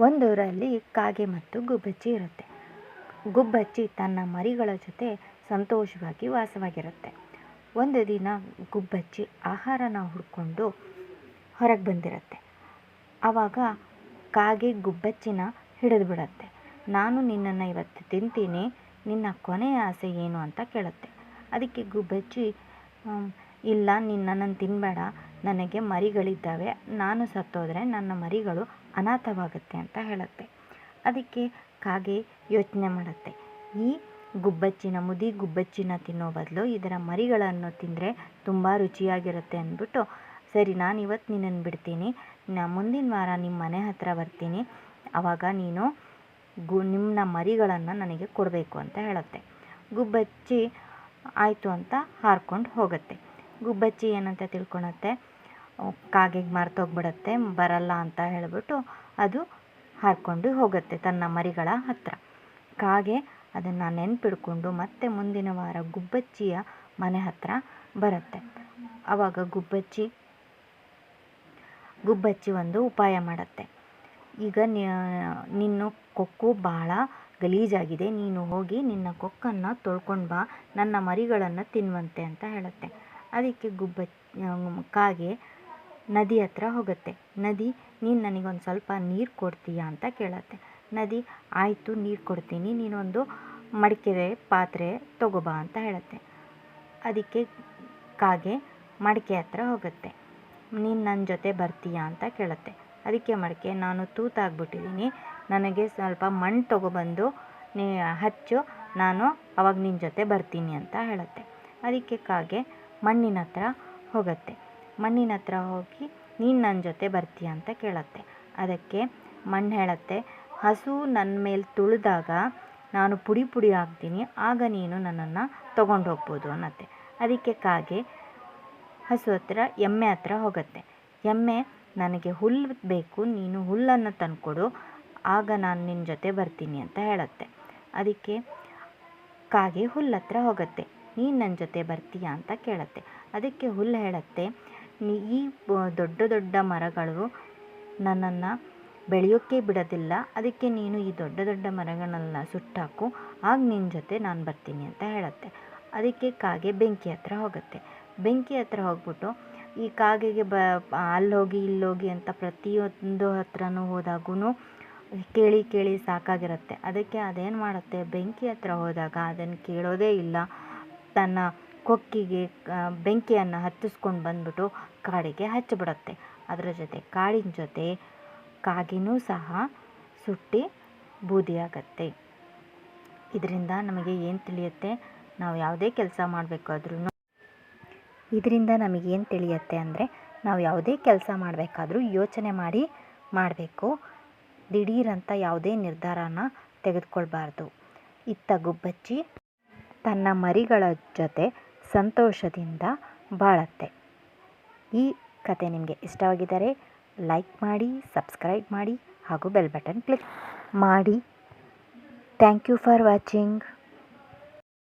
ಒಂದೂರಲ್ಲಿ ಕಾಗೆ ಮತ್ತು ಗುಬ್ಬಚ್ಚಿ ಇರುತ್ತೆ. ಗುಬ್ಬಚ್ಚಿ ತನ್ನ ಮರಿಗಳ ಜೊತೆ ಸಂತೋಷವಾಗಿ ವಾಸವಾಗಿರುತ್ತೆ. ಒಂದು ದಿನ ಗುಬ್ಬಚ್ಚಿ ಆಹಾರನ ಹುಡ್ಕೊಂಡು ಹೊರಗೆ ಬಂದಿರುತ್ತೆ. ಆವಾಗ ಕಾಗೆ ಗುಬ್ಬಚ್ಚಿನ ಹಿಡಿದು ಬಿಡುತ್ತೆ. ನಾನು ನಿನ್ನನ್ನು ಇವತ್ತು ತಿಂತೀನಿ, ನಿನ್ನ ಕೊನೆಯ ಆಸೆ ಏನು ಅಂತ ಕೇಳುತ್ತೆ. ಅದಕ್ಕೆ ಗುಬ್ಬಚ್ಚಿ ಇಲ್ಲ ನೀನು ನನ್ನನ್ನು ತಿನ್ನಬೇಡ ನನಗೆ ಮರಿಗಳಿದ್ದಾವೆ. ನಾನು ಸತ್ತೋದರೆ ನನ್ನ ಮರಿಗಳು ಅನಾಥವಾಗುತ್ತೆ ಅಂತ ಹೇಳುತ್ತೆ. ಅದಕ್ಕೆ ಕಾಗೆ ಯೋಚನೆ ಮಾಡುತ್ತೆ. ಈ ಗುಬ್ಬಚ್ಚಿನ ಮುದಿ ಗುಬ್ಬಚ್ಚಿನ ತಿನ್ನೋ ಬದಲು ಇದರ ಮರಿಗಳನ್ನು ತಿಂದರೆ ತುಂಬ ರುಚಿಯಾಗಿರುತ್ತೆ ಅಂದ್ಬಿಟ್ಟು, ಸರಿ, ನಾನು ಇವತ್ತು ನಿನ್ನನ್ನು ಬಿಡ್ತೀನಿ. ನಾ ಮುಂದಿನ ವಾರ ನಿಮ್ಮ ಮನೆ ಹತ್ತಿರ ಬರ್ತೀನಿ. ಆವಾಗ ನೀನು ಗು ನಿಮ್ಮ ಮರಿಗಳನ್ನು ನನಗೆ ಕೊಡಬೇಕು ಅಂತ ಹೇಳುತ್ತೆ. ಗುಬ್ಬಚ್ಚಿ ಆಯಿತು ಅಂತ ಹಾರ್ಕೊಂಡು ಹೋಗುತ್ತೆ. ಗುಬ್ಬಚ್ಚಿ ಏನಂತ ತಿಳ್ಕೊಳತ್ತೆ? ಕಾಗೆಗೆ ಮರ್ತೋಗ್ಬಿಡತ್ತೆ ಬರಲ್ಲ ಅಂತ ಹೇಳಿಬಿಟ್ಟು ಅದು ಹಾರಿಕೊಂಡು ಹೋಗುತ್ತೆ ತನ್ನ ಮರಿಗಳ ಹತ್ರ. ಕಾಗೆ ಅದನ್ನು ನೆನ್ಪಿಡ್ಕೊಂಡು ಮತ್ತೆ ಮುಂದಿನ ವಾರ ಗುಬ್ಬಚ್ಚಿಯ ಮನೆ ಹತ್ರ ಬರುತ್ತೆ. ಆವಾಗ ಗುಬ್ಬಚ್ಚಿ ಗುಬ್ಬಚ್ಚಿ ಒಂದು ಉಪಾಯ ಮಾಡುತ್ತೆ. ಈಗ ನಿನ್ನ ಕೊಕ್ಕು ಬಹಳ ಗಲೀಜಾಗಿದೆ, ನೀನು ಹೋಗಿ ನಿನ್ನ ಕೊಕ್ಕನ್ನು ತೊಳ್ಕೊಂಡು ಬಾ, ನನ್ನ ಮರಿಗಳನ್ನು ತಿನ್ನುವಂತೆ ಅಂತ ಹೇಳುತ್ತೆ. ಅದಕ್ಕೆ ಗುಬ್ಬ, ಕಾಗೆ ನದಿ ಹತ್ರ ಹೋಗುತ್ತೆ. ನದಿ, ನೀನು ನನಗೊಂದು ಸ್ವಲ್ಪ ನೀರು ಕೊಡ್ತೀಯಾ ಅಂತ ಕೇಳುತ್ತೆ. ನದಿ, ಆಯಿತು, ನೀರು ಕೊಡ್ತೀನಿ. ನೀನೊಂದು ಮಡಿಕೆ ಪಾತ್ರೆ ತಗೋಬಾ ಅಂತ ಹೇಳುತ್ತೆ. ಅದಕ್ಕೆ ಕಾಗೆ ಮಡಿಕೆ ಹತ್ರ ಹೋಗುತ್ತೆ. ನೀನು ನನ್ನ ಜೊತೆ ಬರ್ತೀಯಾ ಅಂತ ಕೇಳುತ್ತೆ. ಅದಕ್ಕೆ ಮಡಿಕೆ, ನಾನು ತೂತಾಗ್ಬಿಟ್ಟಿದ್ದೀನಿ ನನಗೆ ಸ್ವಲ್ಪ ಮಣ್ಣು ತೊಗೊಬಂದು ನೀ ಹಚ್ಚು. ನಾನು ಅವಾಗ ನಿನ್ನ ಜೊತೆ ಬರ್ತೀನಿ ಅಂತ ಹೇಳುತ್ತೆ. ಅದಕ್ಕೆ ಕಾಗೆ ಮಣ್ಣಿನ ಹತ್ರ ಹೋಗುತ್ತೆ. ಮಣ್ಣಿನ ಹತ್ರ ಹೋಗಿ ನೀನು ನನ್ನ ಜೊತೆ ಬರ್ತೀಯ ಅಂತ ಕೇಳುತ್ತೆ. ಅದಕ್ಕೆ ಮಣ್ಣು ಹೇಳುತ್ತೆ, ಹಸು ನನ್ನ ಮೇಲೆ ತುಳಿದಾಗ ನಾನು ಪುಡಿ ಪುಡಿ ಆಗ್ತೀನಿ, ಆಗ ನೀನು ನನ್ನನ್ನು ತೊಗೊಂಡು ಹೋಗ್ಬೋದು ಅನ್ನತ್ತೆ. ಅದಕ್ಕೆ ಕಾಗೆ ಹಸು ಹತ್ರ, ಎಮ್ಮೆ ಹತ್ರ ಹೋಗುತ್ತೆ. ಎಮ್ಮೆ ನನಗೆ ಹುಲ್ಲು ಬೇಕು, ನೀನು ಹುಲ್ಲನ್ನು ತಂದುಕೊಡು, ಆಗ ನಾನು ನಿನ್ನ ಜೊತೆ ಬರ್ತೀನಿ ಅಂತ ಹೇಳುತ್ತೆ. ಅದಕ್ಕೆ ಕಾಗೆ ಹುಲ್ಲತ್ರ ಹೋಗುತ್ತೆ. ನೀನು ನನ್ನ ಜೊತೆ ಬರ್ತೀಯಾ ಅಂತ ಕೇಳುತ್ತೆ. ಅದಕ್ಕೆ ಹುಲ್ಲು ಹೇಳುತ್ತೆ ಈ ದೊಡ್ಡ ದೊಡ್ಡ ಮರಗಳು ನನ್ನನ್ನು ಬೆಳೆಯೋಕ್ಕೆ ಬಿಡೋದಿಲ್ಲ. ಅದಕ್ಕೆ ನೀನು ಈ ದೊಡ್ಡ ದೊಡ್ಡ ಮರಗಳನ್ನೆಲ್ಲ ಸುಟ್ಟಾಕು. ಆಗ ನಿನ್ನ ಜೊತೆ ನಾನು ಬರ್ತೀನಿ ಅಂತ ಹೇಳುತ್ತೆ. ಅದಕ್ಕೆ ಕಾಗೆ ಬೆಂಕಿ ಹತ್ರ ಹೋಗುತ್ತೆ. ಬೆಂಕಿ ಹತ್ರ ಹೋಗ್ಬಿಟ್ಟು ಈ ಕಾಗೆಗೆ ಬ, ಅಲ್ಲೋಗಿ ಇಲ್ಲೋಗಿ ಅಂತ ಪ್ರತಿಯೊಂದು ಹತ್ರನೂ ಹೋದಾಗೂ ಕೇಳಿ ಕೇಳಿ ಸಾಕಾಗಿರುತ್ತೆ. ಅದಕ್ಕೆ ಅದೇನು ಮಾಡುತ್ತೆ? ಬೆಂಕಿ ಹತ್ರ ಹೋದಾಗ ಅದನ್ನು ಕೇಳೋದೇ ಇಲ್ಲ. ತನ್ನ ಕೊಕ್ಕಿಗೆ ಬೆಂಕಿಯನ್ನು ಹತ್ತಿಸ್ಕೊಂಡು ಬಂದ್ಬಿಟ್ಟು ಕಾಡಿಗೆ ಹಚ್ಚಿಬಿಡುತ್ತೆ. ಅದರ ಜೊತೆ ಕಾಡಿನ ಜೊತೆ ಕಾಗೆನೂ ಸಹ ಸುಟ್ಟಿ ಬೂದಿಯಾಗತ್ತೆ. ಇದರಿಂದ ನಮಗೆ ಏನು ತಿಳಿಯುತ್ತೆ? ನಾವು ಯಾವುದೇ ಕೆಲಸ ಮಾಡಬೇಕಾದ್ರೂ ಇದರಿಂದ ನಮಗೇನು ತಿಳಿಯುತ್ತೆ ಅಂದರೆ, ನಾವು ಯಾವುದೇ ಕೆಲಸ ಮಾಡಬೇಕಾದ್ರೂ ಯೋಚನೆ ಮಾಡಿ ಮಾಡಬೇಕು. ದಿಢೀರಂತ ಯಾವುದೇ ನಿರ್ಧಾರನ ತೆಗೆದುಕೊಳ್ಬಾರ್ದು. ಇತ್ತ ಗುಬ್ಬಚ್ಚಿ ತನ್ನ ಮರಿಗಳ ಜೊತೆ ಸಂತೋಷದಿಂದ ಬಾಳತ್ತೆ. ಈ ಕತೆ ನಿಮಗೆ ಇಷ್ಟವಾಗಿದ್ದರೆ ಲೈಕ್ ಮಾಡಿ, ಸಬ್ಸ್ಕ್ರೈಬ್ ಮಾಡಿ ಹಾಗೂ ಬೆಲ್ ಬಟನ್ ಕ್ಲಿಕ್ ಮಾಡಿ. Thank you for watching.